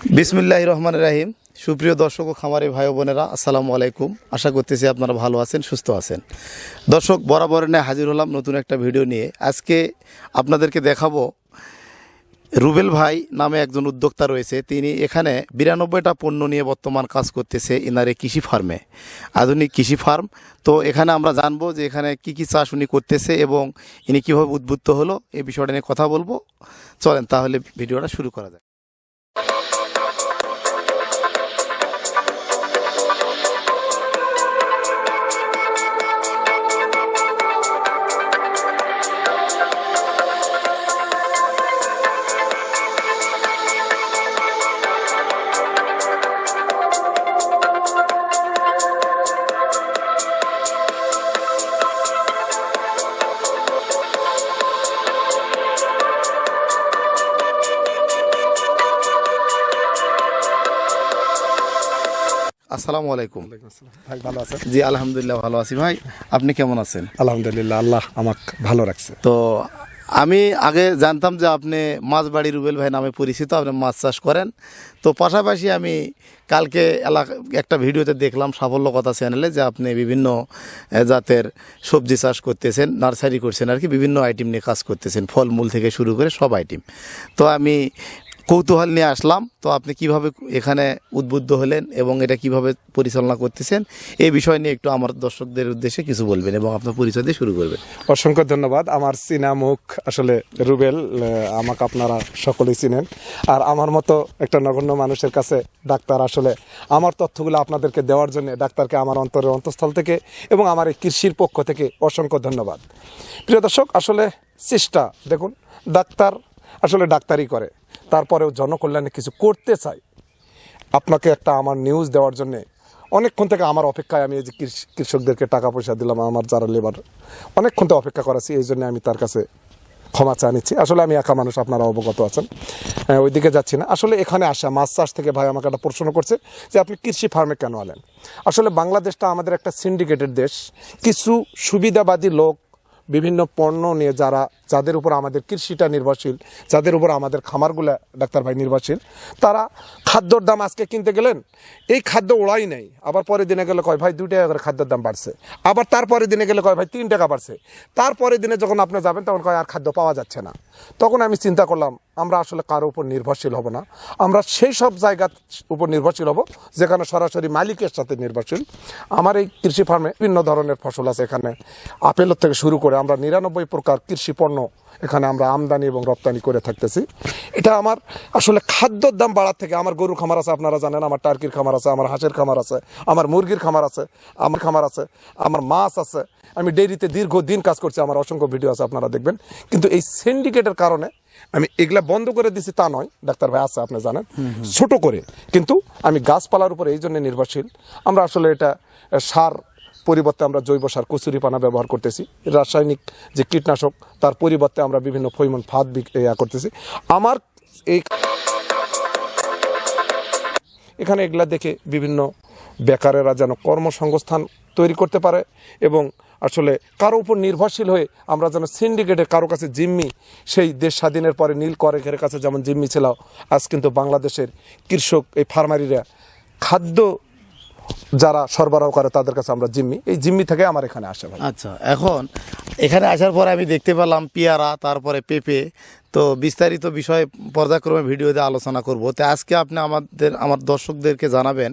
বিসমিল্লাহ রহমান রাহিম। সুপ্রিয় দর্শক ও খামারি ভাই বোনেরা, আসসালামু আলাইকুম। আশা করতেছি আপনারা ভালো আছেন, সুস্থ আছেন। দর্শক বরাবর নিয়ে হাজির হলাম নতুন একটা ভিডিও নিয়ে। আজকে আপনাদেরকে দেখাবো রুবেল ভাই নামে একজন উদ্যোক্তা রয়েছে। তিনি এখানে বিরানব্বইটা পণ্য নিয়ে বর্তমান কাজ করতেছে, ইনারে কৃষি ফার্মে। আধুনিক কৃষি ফার্ম। তো এখানে আমরা জানব যে এখানে কি কি চাষ উনি করতেছে এবং ইনি কীভাবে উদ্বুদ্ধ হলো এই বিষয়টা নিয়ে কথা বলব। চলেন তাহলে ভিডিওটা শুরু করা যায় আসসালামু আলাইকুম। ভাই ভালো আছেন? জি আলহামদুলিল্লাহ ভালো আছি ভাই। আপনি কেমন আছেন? আলহামদুলিল্লাহ আল্লাহ আমাকে ভালো রাখছে। তো আমি আগে জানতাম যে আপনি মাছবাড়ি রুবেল ভাই নামে পরিচিত আপনি মাছ চাষ করেন। তো পাশাপাশি আমি কালকে এলাকা একটা ভিডিওতে দেখলাম সাফল্য কথা চ্যানেলে যে আপনি বিভিন্ন জাতের সবজি চাষ করতেছেন নার্সারি করছেন আর কি বিভিন্ন আইটেম নিয়ে কাজ করতেছেন ফলমূল থেকে শুরু করে সব আইটেম তো আমি কৌতূহল নিয়ে আসলাম। তো আপনি কীভাবে এখানে উদ্বুদ্ধ হলেন এবং এটা কীভাবে পরিচালনা করতেছেন এই বিষয় নিয়ে একটু আমার দর্শকদের উদ্দেশ্যে কিছু বলবেন এবং আপনার পরিচয় দিয়ে শুরু করবেন। অসংখ্য ধন্যবাদ। আমার চীনা মুখ আসলে রুবেল আমাকে আপনারা সকলেই চিনেন। আর আমার মতো একটা নগণ্য মানুষের কাছে ডাক্তার আসলে আমার তথ্যগুলো আপনাদেরকে দেওয়ার জন্য ডাক্তারকে আমার অন্তরের অন্তঃস্থল থেকে এবং আমার এই কৃষির পক্ষ থেকে অসংখ্য ধন্যবাদ। প্রিয় দর্শক, আসলে চেষ্টা, দেখুন, ডাক্তার আসলে ডাক্তারই করে। তারপরেও জনকল্যাণে কিছু করতে চাই। আপনাকে একটা আমার নিউজ দেওয়ার জন্য অনেকক্ষণ থেকে আমার অপেক্ষায় আমি এই যে কৃষ- কৃষকদেরকে টাকা পয়সা দিলাম আমার যারা লেবার অনেকক্ষণ থেকে অপেক্ষা করাছি এই জন্য আমি তার কাছে ক্ষমা চা নিচ্ছি। আসলে আমি একা মানুষ আপনারা অবগত আছেন। হ্যাঁ, ওইদিকে যাচ্ছি না। আসলে এখানে আসা মাছ চাষ থেকে ভাই আমাকে একটা প্রশ্ন করছে যে আপনি কৃষি ফার্মে কেন আলেন? আসলে বাংলাদেশটা আমাদের একটা সিন্ডিকেটেড দেশ। কিছু সুবিধাবাদী লোক বিভিন্ন পণ্য নিয়ে যারা, যাদের উপর আমাদের কৃষিটা নির্ভরশীল, যাদের উপর আমাদের খামারগুলো ডাক্তার ভাই নির্ভরশীল, তারা খাদ্যর দাম আজকে কিনতে গেলেন, এই খাদ্য ওড়াই নেই। আবার পরের দিনে গেলে কয়, ভাই দুই টাকা করে খাদ্যর দাম বাড়ছে। আবার তারপরে দিনে গেলে কয়, ভাই, তিন টাকা বাড়ছে। তারপরে দিনে যখন আপনি যাবেন, তখন কয়, আর খাদ্য পাওয়া যাচ্ছে না। তখন আমি চিন্তা করলাম আমরা আসলে কারও উপর নির্ভরশীল হব না। আমরা সেই সব জায়গার উপর নির্ভরশীল হব, যেখানে সরাসরি মালিকের সাথে নির্ভরশীল। আমার এই কৃষি ফার্মে বিভিন্ন ধরনের ফসল আছে এখানে। আপেলের থেকে শুরু করে আমরা নিরানব্বই প্রকার কৃষি পণ্য এখানে আমরা আমদানি এবং রপ্তানি করে থাকতেছি। এটা আমার আসলে খাদ্যর দাম বাড়ার থেকে আমার গরু খামার আছে, আপনারা জানেন, আমার টার্কির খামার আছে, আমার হাঁসের খামার আছে, আমার মুরগির খামার আছে, আমার খামার আছে, আমার মাছ আছে। আমি ডেইরিতে দীর্ঘদিন কাজ করছি, আমার অসংখ্য ভিডিও আছে, আপনারা দেখবেন। কিন্তু এই সিন্ডিকেটের কারণে আমি এগুলা বন্ধ করে দিছি তা নয়, ডাক্তার ভাই আছে আপনি জানেন। ছোট করে। কিন্তু আমি গাছপালার উপর এই জন্য নির্ভরশীল। আমরা আসলে এটা সার পরিবর্তে আমরা জৈব সার কচুরিপানা ব্যবহার করতেছি। রাসায়নিক যে কীটনাশক, তার পরিবর্তে আমরা বিভিন্ন পরিমাণ ফাঁদ ইয়া করতেছি। আমার এই এখানে এগুলা দেখে বিভিন্ন বেকারেরা যেন কর্মসংস্থান তৈরি করতে পারে এবং আসলে কারও উপর নির্ভরশীল হয়ে আমরা যেন সিন্ডিকেটে কারও কাছে জিম্মি, সেই দেশ স্বাধীনের পরে নীল করেকের কাছে যেমন জিম্মি ছিল আজ কিন্তু বাংলাদেশের কৃষক, এই ফার্মারিরা খাদ্য যারা সরবরাহ করে তাদের কাছে আমরা জিম্মি। এই জিম্মি থেকে আমার এখানে আসে ভাই। আচ্ছা এখন এখানে আসার পরে আমি দেখতে পেলাম পেয়ারা, তারপরে পেঁপে। তো বিস্তারিত বিষয়ে পর্যায়ক্রমে ভিডিওতে আলোচনা করব। তো আজকে আপনি আমাদের, আমার দর্শকদেরকে জানাবেন,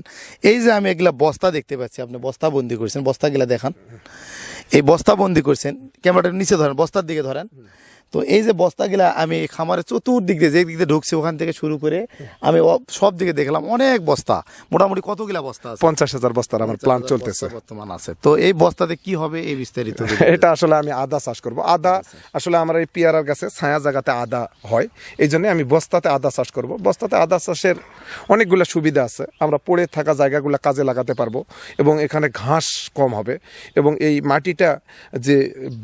এই যে আমি এগুলা বস্তা দেখতে পাচ্ছি, আপনি বস্তা বন্দি করছেন, বস্তাগুলা দেখান। এই বস্তা বন্দি করছেন ক্যামেরাটা নিচে ধরেন বস্তার দিকে ধরেন। তো এই যে বস্তাগুলা আমি খামারের চতুর্দিক দিয়ে যে দিক দিয়ে ঢুকছি ওখান থেকে শুরু করে আমি সব দিকে দেখলাম অনেক বস্তা। মোটামুটি কতগুলা বস্তা আছে? পঞ্চাশ হাজার বস্তার আমার প্ল্যান চলতেছে। বর্তমান আছে। তো এই বস্তাতে কি হবে এই বিস্তারিত এটা আসলে আমি আদা চাষ করব। আদা আসলে আমার এই পিয়ারার গাছে ছায়া জায়গাতে আদা হয়। এই জন্য আমি বস্তাতে আদা চাষ করব। বস্তাতে আদা চাষের অনেকগুলো সুবিধা আছে। আমরা পড়ে থাকা জায়গাগুলো কাজে লাগাতে পারব এবং এখানে ঘাস কম হবে এবং এই মাটিটা যে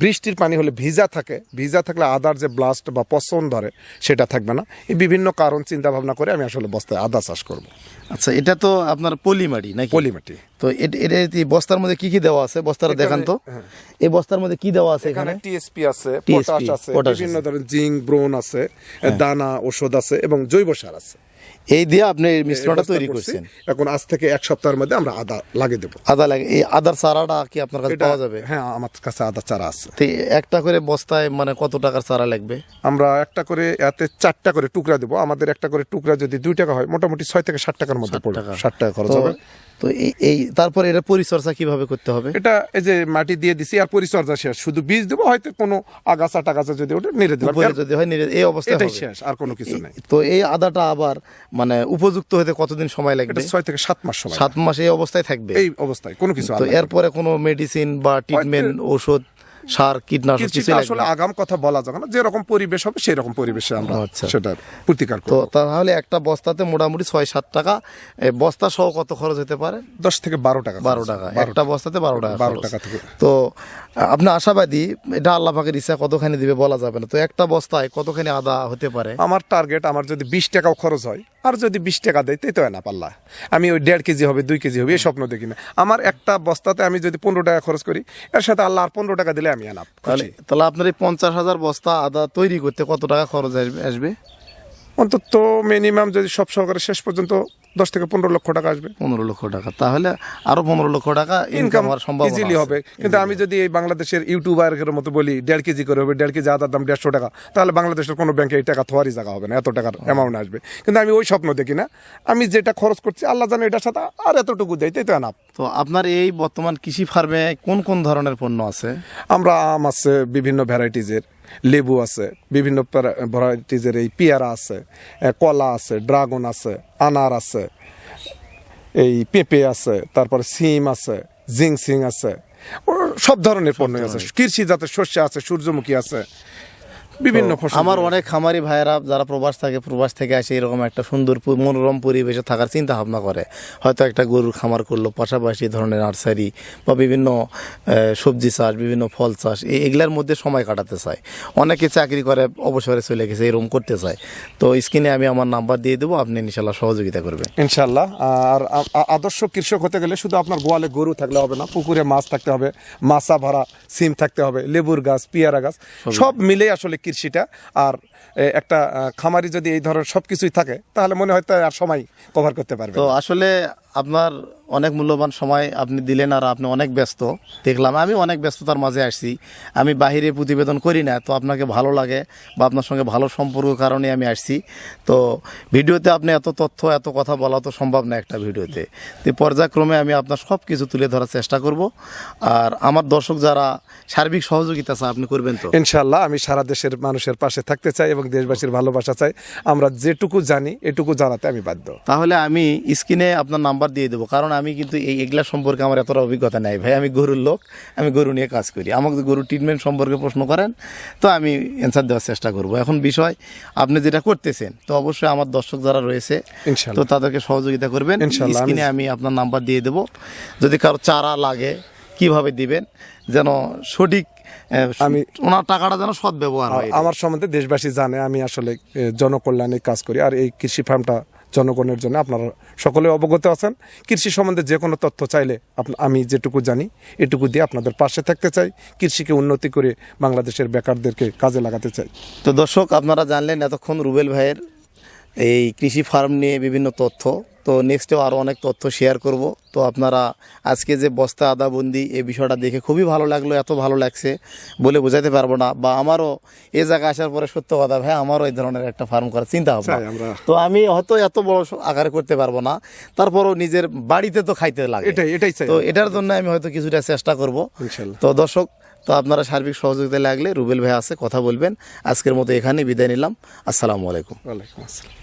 বৃষ্টির পানি হলে ভিজা থাকে ভিজা থাকলে আদার যে ব্লাস্ট বা পচন ধরে সেটা থাকবে না। এই বিভিন্ন কারণ চিন্তা ভাবনা করে আমি আসলে বস্তায় আদা চাষ করব। আচ্ছা এটা তো আপনার পলিমাটি নাকি? পলিমাটি। তো এটা এই বস্তার মধ্যে কি কি দেওয়া আছে? বস্তাটা দেখান তো। এই বস্তার মধ্যে কি দেওয়া আছে এখানে এখানে? টিএসপি আছে পটাশ আছে বিভিন্ন ধরনের জিঙ্ক ব্রোন আছে দানা ওষুধ আছে এবং জৈব সার আছে। এই দিয়ে আপনি এই মিশ্রণটা তৈরি করছেন। এখন আজ থেকে এক সপ্তাহের মধ্যে আমরা আদা লাগিয়ে দেবো। আদা লাগে এই আদার চারাটা কি আপনার কাছে পাওয়া যাবে? হ্যাঁ আমার কাছে আদা চারা আছে। তো একটা করে বস্তায় মানে কত টাকার চারা লাগবে? আমরা একটা করে এতে চারটা করে টুকরা দেবো। আমাদের একটা করে টুকরা যদি দুই টাকা হয় মোটামুটি ছয় থেকে ষাট টাকার মধ্যে পড়বে। ষাট টাকা খরচ হবে। তো এই- তারপরে এটা পরিচর্যা কীভাবে করতে হবে? এটা এই যে মাটি দিয়ে দিছি আর পরিচর্যা শেষ। শুধু বীজ দেবো হয়তো কোনো আগাছা টাগাছা যদি ওটা নেড়ে দিলাম। যদি হয় নিরে- এই অবস্থায় এটাই শেষ আর কোনো কিছু নেই। তো এই আদাটা আবার মানে উপযুক্ত হতে কতদিন সময় লাগবে? ছয় থেকে সাত মাস সময় সাত মাস এই অবস্থায় থাকবে? এই অবস্থায় কোনো কিছু এরপরে কোনো মেডিসিন বা ট্রিটমেন্ট ওষুধ সার কীটনাশক কিছু আসলে আগাম কথা বলা যাবে না। যেরকম পরিবেশ হবে সেই রকম পরিবেশে আমরা আচ্ছা। সেটার প্রতিকার তো তাহলে একটা বস্তাতে মোটামুটি ছয় সাত টাকা বস্তা সহ কত খরচ হতে পারে? দশ থেকে বারো টাকা বারো। টাকা। একটা বস্তাতে বারো টাকা বারো। টাকা থেকে। তো আপনি আশাবাদী? এটা আল্লাহ পাকের ইচ্ছা কতখানি দিবে বলা যাবে না। তো একটা বস্তায় কতখানি আদা হতে পারে? আমার টার্গেট আমার যদি বিশ টাকাও খরচ হয় আর যদি বিশ টাকা দেয় তাই তো না পাল্লা আমি ওই দেড় কেজি হবে দুই কেজি হবে এই স্বপ্ন দেখি না। আমার একটা বস্তাতে আমি যদি পনেরো টাকা খরচ করি এর সাথে আল্লাহ আর পনেরো টাকা দিলে আমি আনাব তাহলে তাহলে আপনার এই পঞ্চাশ হাজার বস্তা আদা তৈরি করতে কত টাকা খরচ আসবে আসবে? অন্তত মিনিমাম যদি সব সহকারে শেষ পর্যন্ত দশ থেকে পনেরো লক্ষ টাকা আসবে। পনেরো লক্ষ টাকা। তাহলে আরও পনেরো লক্ষ টাকা ইনকাম হওয়ার সম্ভাবনা ইজিলি হবে। কিন্তু আমি যদি এই বাংলাদেশের ইউটিউবারের মতো বলি দেড় কেজি করে হবে দেড় কেজি আদার দাম দেড়শো টাকা তাহলে বাংলাদেশের কোনো ব্যাংকে এই টাকা থোয়ারই জায়গা হবে না এত টাকার অ্যামাউন্ট আসবে। কিন্তু আমি ওই স্বপ্ন দেখি না। আমি যেটা খরচ করছি আল্লাহ জানে এটার সাথে আর এতটুকু দেয় তাই তো না তো আপনার এই বর্তমান কৃষি ফার্মে কোন কোন ধরনের পণ্য আছে? আমরা আম আছে বিভিন্ন ভ্যারাইটিজের লেবু আছে বিভিন্ন ভ্যারাইটিজের এই পেয়ারা আছে কলা আছে ড্রাগন আছে আনার আছে এই পেঁপে আছে তারপরে সিম আছে জিংসিং আছে সব ধরনের পণ্য আছে। কৃষি জাতের শস্য আছে সূর্যমুখী আছে বিভিন্ন ফসল আমার অনেক খামারি ভাইয়েরা যারা প্রবাস থাকে প্রবাস থেকে আসে এরকম একটা সুন্দর মনোরম পরিবেশে থাকার চিন্তা ভাবনা করে। হয়তো একটা গরুর খামার করল পাশাপাশি ধরনের নার্সারি বা বিভিন্ন সবজি চাষ বিভিন্ন ফল চাষ এই এগুলার মধ্যে সময় কাটাতে চায়। অনেকে চাকরি করে অবসরে চলে গেছে এরকম করতে চায়। তো স্ক্রিনে আমি আমার নাম্বার দিয়ে দেবো আপনি ইনশাল্লাহ সহযোগিতা করবেন। ইনশাল্লাহ আর আদর্শ কৃষক হতে গেলে শুধু আপনার গোয়ালে গরু থাকলে হবে না পুকুরে মাছ থাকতে হবে মাছা ভরা সিম থাকতে হবে লেবুর গাছ পেয়ারা গাছ সব মিলে আসলে কৃষিটা আর একটা খামারি যদি এই ধরনের সব কিছুই থাকে তাহলে মনে হয় আর সময় কভার করতে পারবে তো আসলে আপনার অনেক মূল্যবান সময় আপনি দিলেন আর আপনি অনেক ব্যস্ত। দেখলাম আমি অনেক ব্যস্ততার মাঝে আসছি। আমি বাহিরে প্রতিবেদন করি না তো আপনাকে ভালো লাগে বা আপনার সঙ্গে ভালো সম্পর্ক কারণে আমি আসছি। তো ভিডিওতে আপনি এত তথ্য এত কথা বলা তো সম্ভব না একটা ভিডিওতে। তো পর্যায়ক্রমে আমি আপনার সব কিছু তুলে ধরার চেষ্টা করব। আর আমার দর্শক যারা সার্বিক সহযোগিতা চায় আপনি করবেন তো? ইনশাল্লাহ আমি সারা দেশের মানুষের পাশে থাকতে চাই এবং দেশবাসীর ভালোবাসা চাই। আমরা যেটুকু জানি এটুকু জানাতে আমি বাধ্য। তাহলে আমি স্ক্রিনে আপনার নাম্বার দিয়ে দেবো কারণ আমি কিন্তু এই এগুলা সম্পর্কে আমার এতটা অভিজ্ঞতা নাই। ভাই আমি গরুর লোক আমি গরু নিয়ে কাজ করি। আমাকে যদি গরুর ট্রিটমেন্ট সম্পর্কে প্রশ্ন করেন তো আমি অ্যান্সার দেওয়ার চেষ্টা করব। এখন বিষয় আপনি যেটা করতেছেন তো অবশ্যই আমার দর্শক যারা রয়েছে তো তাদেরকে সহযোগিতা করবেন। স্ক্রিনে আমি আপনার নাম্বার দিয়ে দেবো। যদি কারও চারা লাগে কীভাবে দিবেন যেন সঠিক আমি- ওনার টাকাটা যেন সৎ ব্যবহার হয় আমার সম্বন্ধে দেশবাসী জানে আমি আসলে জনকল্যাণে কাজ করি। আর এই কৃষি ফার্মটা জনগণের জন্য আপনারা সকলে অবগত আছেন। কৃষি সম্বন্ধে যে কোনো তথ্য চাইলে আমি যেটুকু জানি এটুকু দিয়ে আপনাদের পাশে থাকতে চাই। কৃষিকে উন্নতি করে বাংলাদেশের বেকারদেরকে কাজে লাগাতে চাই। তো দর্শক আপনারা জানলেন এতক্ষণ রুবেল ভাইয়ের এই কৃষি ফার্ম নিয়ে বিভিন্ন তথ্য। তো নেক্সটেও আরও অনেক তথ্য শেয়ার করব। তো আপনারা আজকে যে বস্তা আদাবন্দি এই বিষয়টা দেখে খুবই ভালো লাগল এত ভালো লাগছে বলে বোঝাতে পারব না বা আমারও এ জায়গায় আসার পরে সত্য কথা ভাই আমারও এই ধরনের একটা ফার্ম করার চিন্তা আমরা। তো আমি হয়তো এত বড় আকারে করতে পারব না। তারপরও নিজের বাড়িতে তো খাইতে লাগে। এটাই এটাই তো এটার জন্য আমি হয়তো কিছুটা চেষ্টা করব। তো দর্শক তো আপনারা সার্বিক সহযোগিতা লাগলে রুবেল ভাই আছে কথা বলবেন। আজকের মতো এখানে বিদায় নিলাম। আসসালামু আলাইকুম। ওয়ালাইকুম আসসালাম।